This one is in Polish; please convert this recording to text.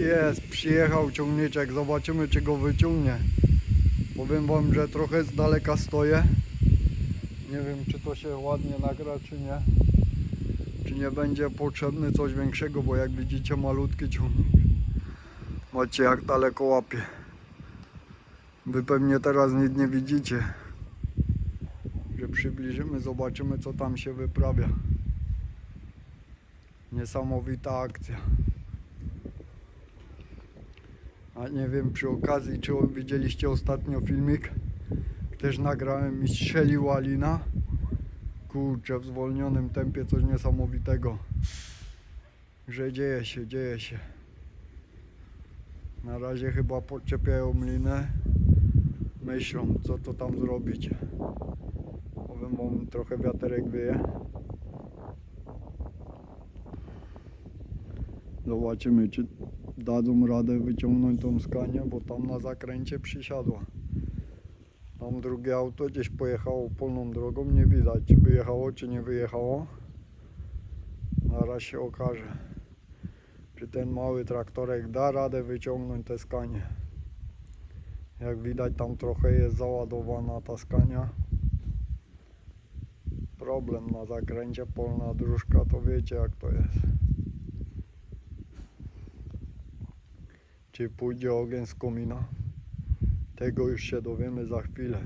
Jest, przyjechał ciągniczek, zobaczymy czy go wyciągnie. Powiem wam, że trochę z daleka stoję. Nie wiem czy to się ładnie nagra czy nie. Czy nie będzie potrzebny coś większego, bo jak widzicie malutki ciągnik. Macie jak daleko łapie. Wy pewnie teraz nic nie widzicie. Że przybliżymy, zobaczymy co tam się wyprawia. Niesamowita akcja. A nie wiem przy okazji, czy widzieliście ostatnio filmik. Też nagrałem i strzelił Alina. Kurczę, w zwolnionym tempie coś niesamowitego. Że dzieje się, dzieje się. Na razie chyba podczepiają mlinę. Myślą, co to tam zrobić. Powiem wam, trochę wiaterek wieje. Zobaczymy, czy dadzą radę wyciągnąć tą skanię, bo tam na zakręcie przysiadła. Tam drugie auto gdzieś pojechało polną drogą, nie widać czy wyjechało, czy nie wyjechało. Zaraz się okaże, czy ten mały traktorek da radę wyciągnąć te skanie. Jak widać tam trochę jest załadowana ta skania. Problem na zakręcie, polna dróżka, to wiecie jak to jest. Czy pójdzie ogień z komina? Tego już się dowiemy za chwilę.